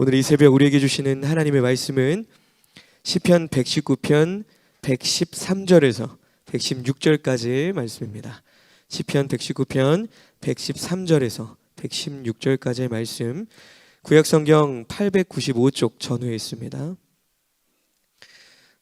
오늘 이 새벽 우리에게 주시는 하나님의 말씀은 시편 119편 113절에서 116절까지의 말씀입니다. 시편 119편 113절에서 116절까지의 말씀 구약 성경 895쪽 전후에 있습니다.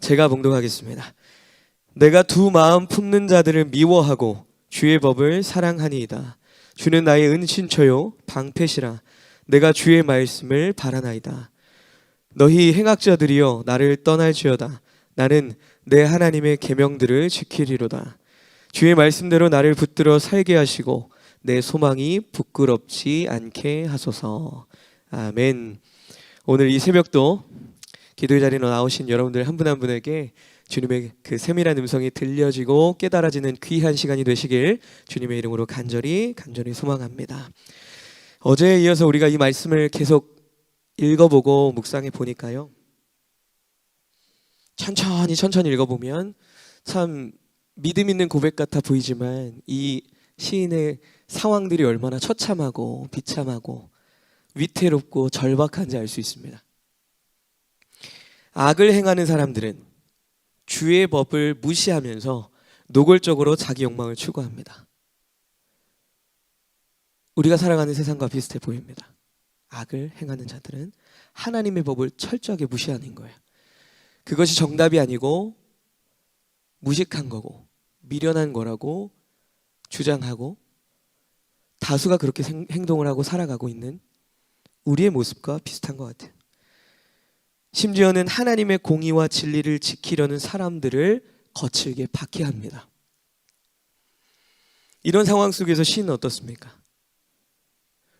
제가 봉독하겠습니다. 내가 두 마음 품는 자들을 미워하고 주의 법을 사랑하니이다. 주는 나의 은신처요 방패시라. 내가 주의 말씀을 바라나이다. 너희 행악자들이여 나를 떠날지어다. 나는 내 하나님의 계명들을 지키리로다. 주의 말씀대로 나를 붙들어 살게 하시고 내 소망이 부끄럽지 않게 하소서. 아멘. 오늘 이 새벽도 기도의 자리로 나오신 여러분들 한 분 한 분에게 주님의 그 세밀한 음성이 들려지고 깨달아지는 귀한 시간이 되시길 주님의 이름으로 간절히 간절히 소망합니다. 어제에 이어서 우리가 이 말씀을 계속 읽어보고 묵상해 보니까요. 천천히 천천히 읽어보면 참 믿음 있는 고백 같아 보이지만 이 시인의 상황들이 얼마나 처참하고 비참하고 위태롭고 절박한지 알 수 있습니다. 악을 행하는 사람들은 주의 법을 무시하면서 노골적으로 자기 욕망을 추구합니다. 우리가 살아가는 세상과 비슷해 보입니다. 악을 행하는 자들은 하나님의 법을 철저하게 무시하는 거예요. 그것이 정답이 아니고 무식한 거고 미련한 거라고 주장하고 다수가 그렇게 생- 행동을 하고 살아가고 있는 우리의 모습과 비슷한 것 같아요. 심지어는 하나님의 공의와 진리를 지키려는 사람들을 거칠게 박해합니다. 이런 상황 속에서 시인은 어떻습니까?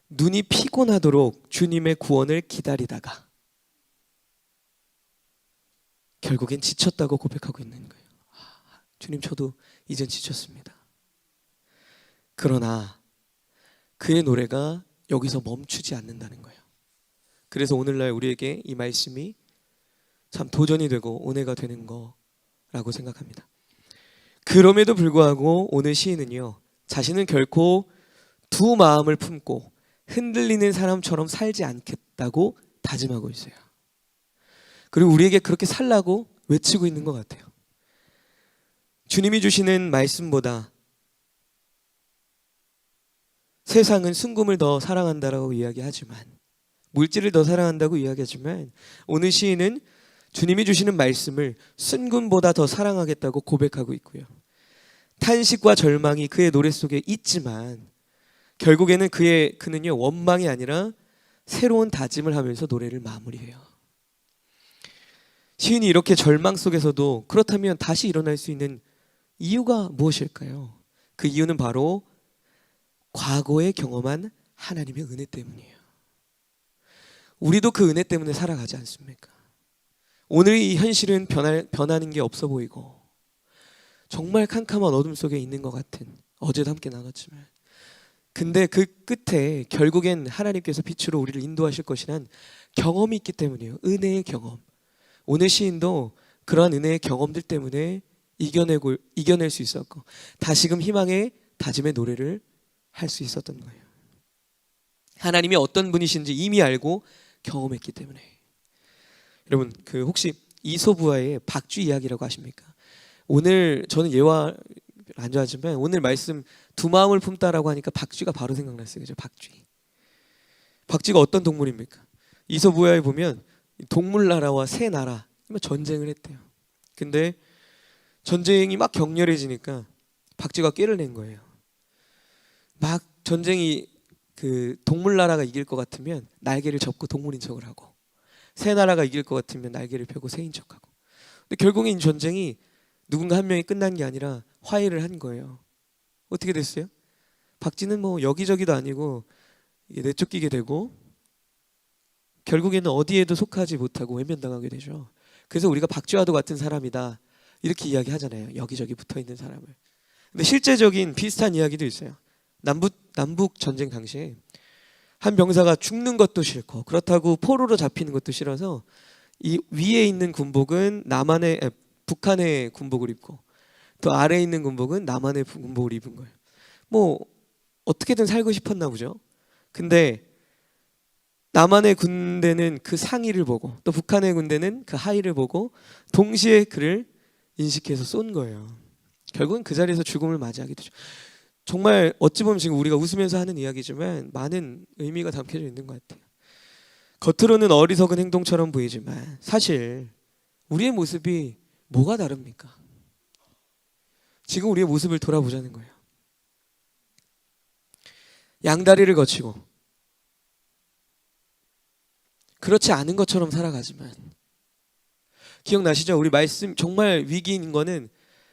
눈이 피곤하도록 주님의 구원을 기다리다가 결국엔 지쳤다고 고백하고 있는 거예요. 아, 주님 저도 이젠 지쳤습니다. 그러나 그의 노래가 여기서 멈추지 않는다는 거예요. 그래서 오늘날 우리에게 이 말씀이 참 도전이 되고 은혜가 되는 거라고 생각합니다. 그럼에도 불구하고 오늘 시인은요, 자신은 결코 두 마음을 품고 흔들리는 사람처럼 살지 않겠다고 다짐하고 있어요. 그리고 우리에게 그렇게 살라고 외치고 있는 것 같아요. 주님이 주시는 말씀보다 세상은 순금을 더 사랑한다라고 이야기하지만 물질을 더 사랑한다고 이야기하지만 오늘 시인은 주님이 주시는 말씀을 순금보다 더 사랑하겠다고 고백하고 있고요. 탄식과 절망이 그의 노래 속에 있지만 결국에는 그의 그는요 원망이 아니라 새로운 다짐을 하면서 노래를 마무리해요. 시인이 이렇게 절망 속에서도 그렇다면 다시 일어날 수 있는 이유가 무엇일까요? 그 이유는 바로 과거에 경험한 하나님의 은혜 때문이에요. 우리도 그 은혜 때문에 살아가지 않습니까? 오늘 이 현실은 변할, 변하는 게 없어 보이고 정말 캄캄한 어둠 속에 있는 것 같은 어제도 함께 나눴지만 근데 그 끝에 결국엔 하나님께서 빛으로 우리를 인도하실 것이란 경험이 있기 때문이에요. 은혜의 경험. 오늘 시인도 그러한 은혜의 경험들 때문에 이겨내고 이겨낼 수 있었고 다시금 희망의 다짐의 노래를 할 수 있었던 거예요. 하나님이 어떤 분이신지 이미 알고 경험했기 때문에. 여러분 그 혹시 이소부와의 박쥐 이야기라고 아십니까? 오늘 저는 예와 안 좋아하지만 오늘 말씀 두 마음을 품다라고 하니까 박쥐가 바로 생각났어요. 그죠? 박쥐. 박쥐가 어떤 동물입니까? 이소부야에 보면 동물 나라와 새 나라 전쟁을 했대요. 근데 전쟁이 막 격렬해지니까 박쥐가 꾀를 낸 거예요. 막 전쟁이 그 동물 나라가 이길 것 같으면 날개를 접고 동물인 척을 하고 새 나라가 이길 것 같으면 날개를 펴고 새인 척하고. 근데 결국엔 이 전쟁이 누군가 한 명이 끝난 게 아니라 화해를 한 거예요. 어떻게 됐어요? 박쥐는 뭐 여기저기도 아니고 내쫓기게 되고 결국에는 어디에도 속하지 못하고 외면당하게 되죠. 그래서 우리가 박쥐와도 같은 사람이다 이렇게 이야기하잖아요. 여기저기 붙어 있는 사람을. 근데 실제적인 비슷한 이야기도 있어요. 남북 남북 전쟁 당시에 한 병사가 죽는 것도 싫고 그렇다고 포로로 잡히는 것도 싫어서 이 위에 있는 군복은 남한의 에, 북한의 군복을 입고 또 아래에 있는 군복은 남한의 군복을 입은 거예요. 뭐 어떻게든 살고 싶었나 보죠. 근데 남한의 군대는 그 상위를 보고 또 북한의 군대는 그 하위를 보고 동시에 그를 인식해서 쏜 거예요. 결국은 그 자리에서 죽음을 맞이하게 되죠. 정말 어찌 보면 지금 우리가 웃으면서 하는 이야기지만 많은 의미가 담겨져 있는 것 같아요. 겉으로는 어리석은 행동처럼 보이지만 사실 우리의 모습이 뭐가 다릅니까? 지금 우리의 모습을 돌아보자는 거예요. 양다리를 거치고 그렇지 않은 것처럼 살아가지만 기억나시죠? 우리 말씀 정말 위기인 거는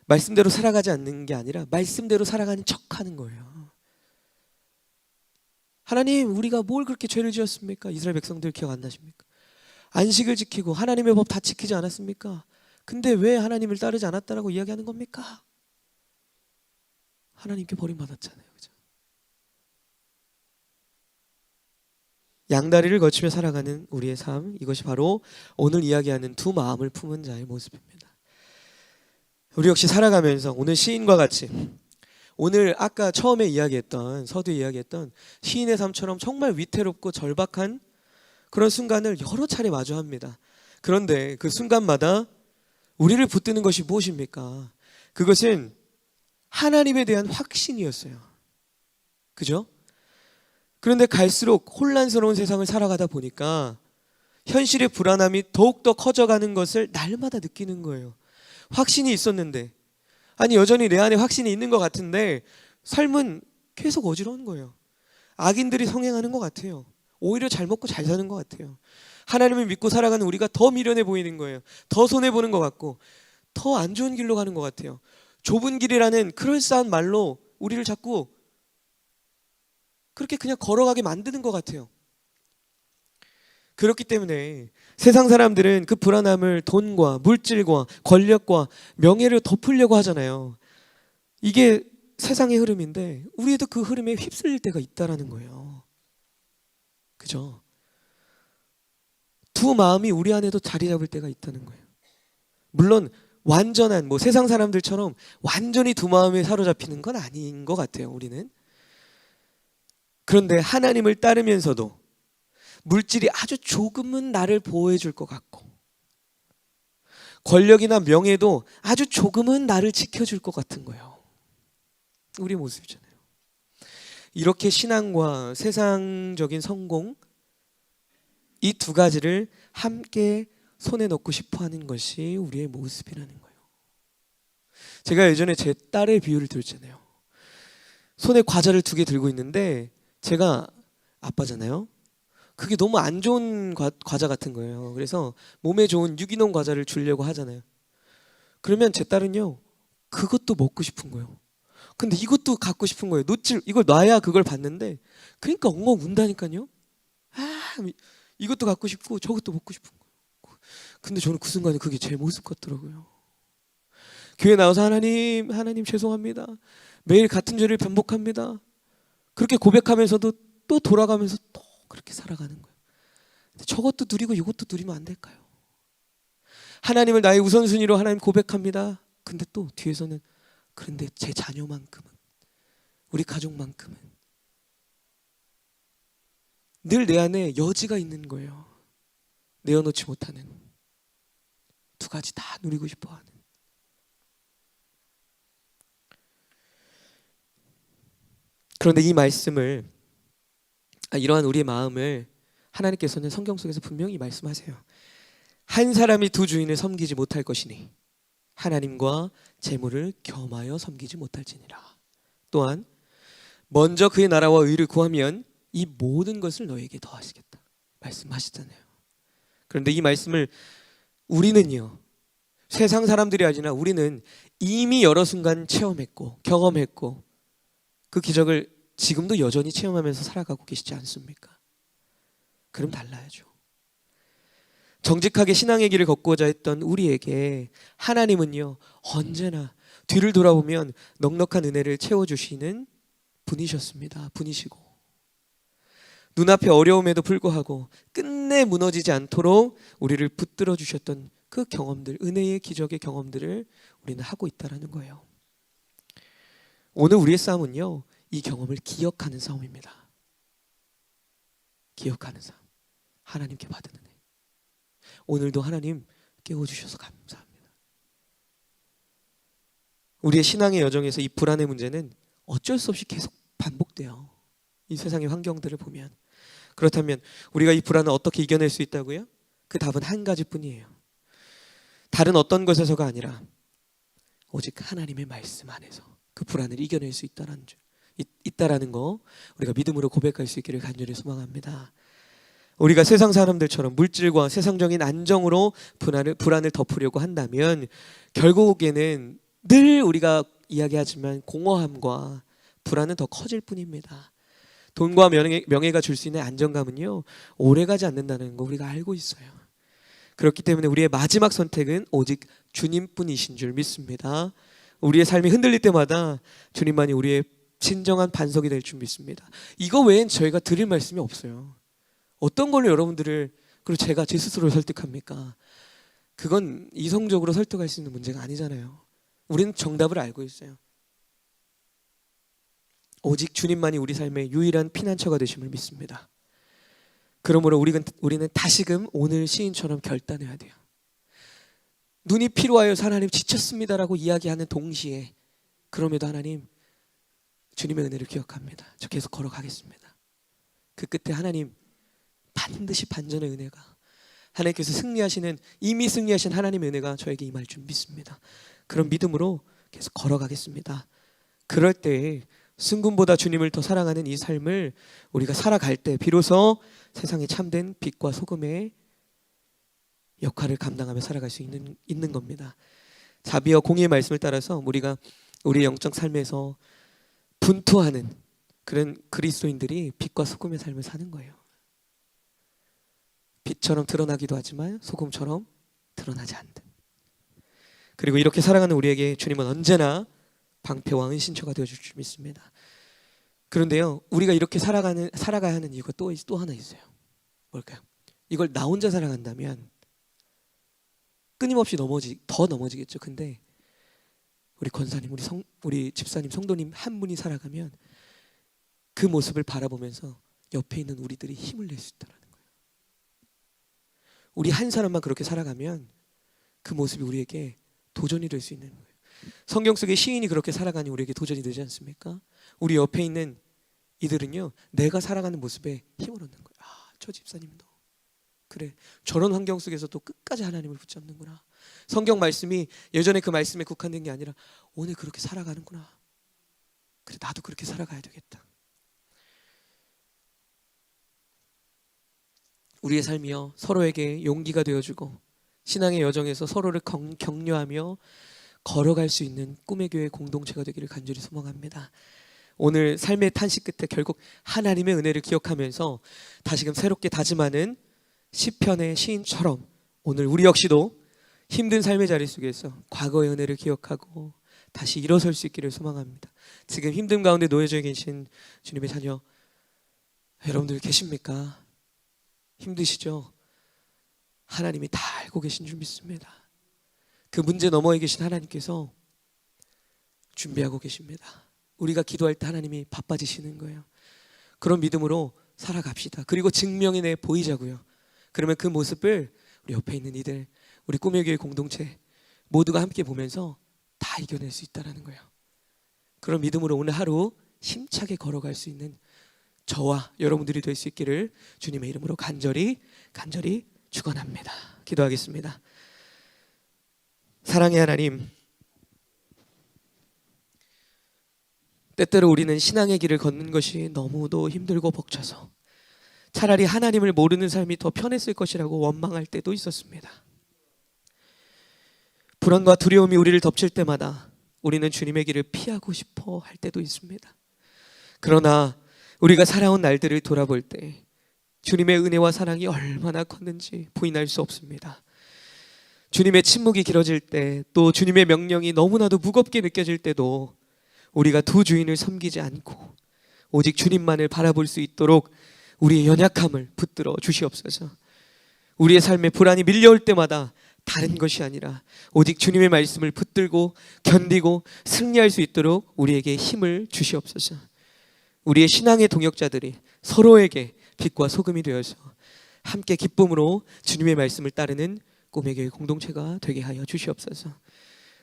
말씀대로 살아가지 않는 게 아니라 말씀대로 살아가는 척 하는 거예요. 하나님, 우리가 뭘 그렇게 죄를 지었습니까? 이스라엘 백성들 기억 안 나십니까? 안식을 지키고 하나님의 법 다 지키지 않았습니까? 근데 왜 하나님을 따르지 않았다라고 이야기하는 겁니까? 하나님께 버림받았잖아요. 그죠? 양다리를 거치며 살아가는 우리의 삶, 이것이 바로 오늘 이야기하는 두 마음을 품은 자의 모습입니다. 우리 역시 살아가면서 오늘 시인과 같이 오늘 아까 처음에 이야기했던 서두에 이야기했던 시인의 삶처럼 정말 위태롭고 절박한 그런 순간을 여러 차례 마주합니다. 그런데 그 순간마다 우리를 붙드는 것이 무엇입니까? 그것은 하나님에 대한 확신이었어요. 그죠? 그런데 갈수록 혼란스러운 세상을 살아가다 보니까 현실의 불안함이 더욱더 커져가는 것을 날마다 느끼는 거예요. 확신이 있었는데, 아니, 여전히 내 안에 확신이 있는 것 같은데, 삶은 계속 어지러운 거예요. 악인들이 성행하는 것 같아요. 오히려 잘 먹고 잘 사는 것 같아요. 하나님을 믿고 살아가는 우리가 더 미련해 보이는 거예요. 더 손해보는 것 같고, 더 안 좋은 길로 가는 것 같아요. 좁은 길이라는 그럴싸한 말로 우리를 자꾸 그렇게 그냥 걸어가게 만드는 것 같아요. 그렇기 때문에 세상 사람들은 그 불안함을 돈과 물질과 권력과 명예를 덮으려고 하잖아요. 이게 세상의 흐름인데 우리도 그 흐름에 휩쓸릴 때가 있다라는 거예요. 그죠? 두 마음이 우리 안에도 자리 잡을 때가 있다는 거예요. 물론 완전한 뭐 세상 사람들처럼 완전히 두 마음에 사로잡히는 건 아닌 것 같아요. 우리는 그런데 하나님을 따르면서도 물질이 아주 조금은 나를 보호해 줄 것 같고 권력이나 명예도 아주 조금은 나를 지켜줄 것 같은 거예요. 우리 모습이잖아요. 이렇게 신앙과 세상적인 성공 이 두 가지를 함께 손에 넣고 싶어 하는 것이 우리의 모습이라는 거예요. 제가 예전에 제 딸의 비유를 들었잖아요. 손에 과자를 두 개 들고 있는데 제가 아빠잖아요. 그게 너무 안 좋은 과, 과자 같은 거예요. 그래서 몸에 좋은 유기농 과자를 주려고 하잖아요. 그러면 제 딸은요, 그것도 먹고 싶은 거예요. 근데 이것도 갖고 싶은 거예요. 놓칠 이걸 놔야 그걸 받는데, 그러니까 엉엉 운다니까요. 아, 이것도 갖고 싶고 저것도 먹고 거예요. 근데 저는 그 순간에 그게 제 모습 같더라고요. 교회 나와서 하나님, 하나님 죄송합니다. 매일 같은 죄를 반복합니다. 그렇게 고백하면서도 또 돌아가면서 또 그렇게 살아가는 거예요. 저것도 누리고 이것도 누리면 안 될까요? 하나님을 나의 우선순위로 하나님 고백합니다. 근데 또 뒤에서는 그런데 제 자녀만큼은 우리 가족만큼은 늘 내 안에 여지가 있는 거예요. 내어놓지 못하는 두 가지 다 누리고 싶어 하는 그런데 이 말씀을 아, 이러한 우리의 마음을 하나님께서는 성경 속에서 분명히 말씀하세요. 한 사람이 두 주인을 섬기지 못할 것이니 하나님과 재물을 겸하여 섬기지 못할지니라. 또한 먼저 그의 나라와 의를 구하면 이 모든 것을 너에게 더하시겠다. 말씀하시잖아요. 그런데 이 말씀을 우리는요. 세상 사람들이 아니라 우리는 이미 여러 순간 체험했고 경험했고 그 기적을 지금도 여전히 체험하면서 살아가고 계시지 않습니까? 그럼 달라야죠. 정직하게 신앙의 길을 걷고자 했던 우리에게 하나님은요, 언제나 뒤를 돌아보면 넉넉한 은혜를 채워주시는 분이셨습니다. 분이시고. 눈앞에 어려움에도 불구하고 끝 내 무너지지 않도록 우리를 붙들어 주셨던 그 경험들, 은혜의 기적의 경험들을 우리는 하고 있다라는 거예요. 오늘 우리의 싸움은요, 이 경험을 기억하는 싸움입니다. 기억하는 싸움. 하나님께 받은 은혜. 오늘도 하나님 깨워주셔서 감사합니다. 우리의 신앙의 여정에서 이 불안의 문제는 어쩔 수 없이 계속 반복돼요. 이 세상의 환경들을 보면. 그렇다면 우리가 이 불안을 어떻게 이겨낼 수 있다고요? 그 답은 한 가지뿐이에요. 다른 어떤 것에서가 아니라 오직 하나님의 말씀 안에서 그 불안을 이겨낼 수 있다라는 줄, 있, 있다라는 거 우리가 믿음으로 고백할 수 있기를 간절히 소망합니다. 우리가 세상 사람들처럼 물질과 세상적인 안정으로 불안을 불안을 덮으려고 한다면 결국에는 늘 우리가 이야기하지만 공허함과 불안은 더 커질 뿐입니다. 돈과 명예, 명예가 줄 수 있는 안정감은요 오래가지 않는다는 거 우리가 알고 있어요. 그렇기 때문에 우리의 마지막 선택은 오직 주님뿐이신 줄 믿습니다. 우리의 삶이 흔들릴 때마다 주님만이 우리의 진정한 반석이 될 줄 믿습니다. 이거 외엔 저희가 드릴 말씀이 없어요. 어떤 걸로 여러분들을 그리고 제가 제 스스로를 설득합니까? 그건 이성적으로 설득할 수 있는 문제가 아니잖아요. 우리는 정답을 알고 있어요. 오직 주님만이 우리 삶의 유일한 피난처가 되심을 믿습니다. 그러므로 우리는, 우리는 다시금 오늘 시인처럼 결단해야 돼요. 눈이 피로하여 하나님 지쳤습니다라고 이야기하는 동시에 그럼에도 하나님 주님의 은혜를 기억합니다. 저 계속 걸어가겠습니다. 그 끝에 하나님 반드시 반전의 은혜가 하나님께서 승리하시는 이미 승리하신 하나님의 은혜가 저에게 임할 줄 믿습니다. 그런 믿음으로 계속 걸어가겠습니다. 그럴 때 승군보다 주님을 더 사랑하는 이 삶을 우리가 살아갈 때 비로소 세상에 참된 빛과 소금의 역할을 감당하며 살아갈 수 있는 있는 겁니다. 자비와 공의의 말씀을 따라서 우리가 우리 영적 삶에서 분투하는 그런 그리스도인들이 빛과 소금의 삶을 사는 거예요. 빛처럼 드러나기도 하지만 소금처럼 드러나지 않는. 그리고 이렇게 살아가는 우리에게 주님은 언제나 방패와 은신처가 되어 줄 줄 믿습니다. 그런데요, 우리가 이렇게 살아가는 살아가야 하는 이유가 또, 또 하나 있어요. 뭘까요? 이걸 나 혼자 살아간다면 끊임없이 넘어지 더 넘어지겠죠. 근데 우리 권사님, 우리 성, 우리 집사님, 성도님 한 분이 살아가면 그 모습을 바라보면서 옆에 있는 우리들이 힘을 낼 수 있다라는 거예요. 우리 한 사람만 그렇게 살아가면 그 모습이 우리에게 도전이 될 수 있는 거예요. 성경 속의 시인이 그렇게 살아가니 우리에게 도전이 되지 않습니까? 우리 옆에 있는 이들은요, 내가 살아가는 모습에 힘을 얻는 거예요. 아, 저 집사님도 그래 저런 환경 속에서도 끝까지 하나님을 붙잡는구나. 성경 말씀이 예전에 그 말씀에 국한된 게 아니라 오늘 그렇게 살아가는구나. 그래 나도 그렇게 살아가야 되겠다. 우리의 삶이요 서로에게 용기가 되어주고 신앙의 여정에서 서로를 경, 격려하며 걸어갈 수 있는 꿈의 교회 공동체가 되기를 간절히 소망합니다. 오늘 삶의 탄식 끝에 결국 하나님의 은혜를 기억하면서 다시금 새롭게 다짐하는 시편의 시인처럼 오늘 우리 역시도 힘든 삶의 자리 속에서 과거의 은혜를 기억하고 다시 일어설 수 있기를 소망합니다. 지금 힘든 가운데 놓여져 계신 주님의 자녀 여러분들 계십니까? 힘드시죠? 하나님이 다 알고 계신 줄 믿습니다. 그 문제 너머에 계신 하나님께서 준비하고 계십니다. 우리가 기도할 때 하나님이 바빠지시는 거예요. 그런 믿음으로 살아갑시다. 그리고 증명해 보이자고요. 그러면 그 모습을 우리 옆에 있는 이들, 우리 꿈의 교회 공동체 모두가 함께 보면서 다 이겨낼 수 있다라는 거예요. 그런 믿음으로 오늘 하루 힘차게 걸어갈 수 있는 저와 여러분들이 될 수 있기를 주님의 이름으로 간절히 간절히 축원합니다. 기도하겠습니다. 사랑의 하나님, 때때로 우리는 신앙의 길을 걷는 것이 너무도 힘들고 벅차서 차라리 하나님을 모르는 삶이 더 편했을 것이라고 원망할 때도 있었습니다. 불안과 두려움이 우리를 덮칠 때마다 우리는 주님의 길을 피하고 싶어 할 때도 있습니다. 그러나 우리가 살아온 날들을 돌아볼 때 주님의 은혜와 사랑이 얼마나 컸는지 부인할 수 없습니다. 주님의 침묵이 길어질 때 또 주님의 명령이 너무나도 무겁게 느껴질 때도 우리가 두 주인을 섬기지 않고 오직 주님만을 바라볼 수 있도록 우리의 연약함을 붙들어 주시옵소서. 우리의 삶에 불안이 밀려올 때마다 다른 것이 아니라 오직 주님의 말씀을 붙들고 견디고 승리할 수 있도록 우리에게 힘을 주시옵소서. 우리의 신앙의 동역자들이 서로에게 빛과 소금이 되어서 함께 기쁨으로 주님의 말씀을 따르는 꿈의 교회 공동체가 되게 하여 주시옵소서.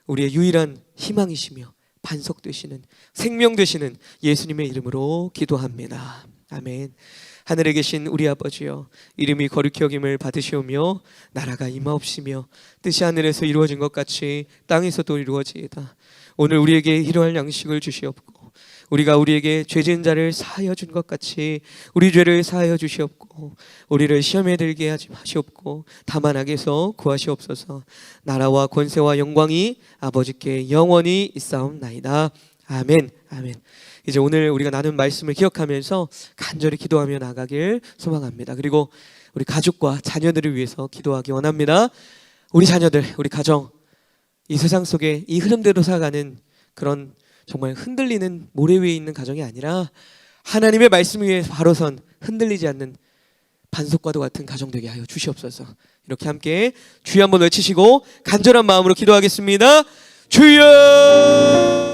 우리의 유일한 희망이시며 반석 되시는 생명 되시는 예수님의 이름으로 기도합니다. 아멘. 하늘에 계신 우리 아버지여 이름이 거룩히 여김을 받으시오며 나라가 임하옵시며 뜻이 하늘에서 이루어진 것 같이 땅에서도 이루어지이다. 오늘 우리에게 일용할 양식을 주시옵고 우리가 우리에게 죄 지은 자를 사하여 준 것 같이 우리 죄를 사하여 주시옵고 우리를 시험에 들게 하지 마시옵고 다만 악에서 구하시옵소서. 나라와 권세와 영광이 아버지께 영원히 있사옵나이다. 아멘 아멘. 이제 오늘 우리가 나눈 말씀을 기억하면서 간절히 기도하며 나가길 소망합니다. 그리고 우리 가족과 자녀들을 위해서 기도하기 원합니다. 우리 자녀들 우리 가정 이 세상 속에 이 흐름대로 살아가는 그런 정말 흔들리는 모래 위에 있는 가정이 아니라 하나님의 말씀 위에 바로 선 흔들리지 않는 반석과도 같은 가정 되게 하여 주시옵소서. 이렇게 함께 주여 한번 외치시고 간절한 마음으로 기도하겠습니다. 주여!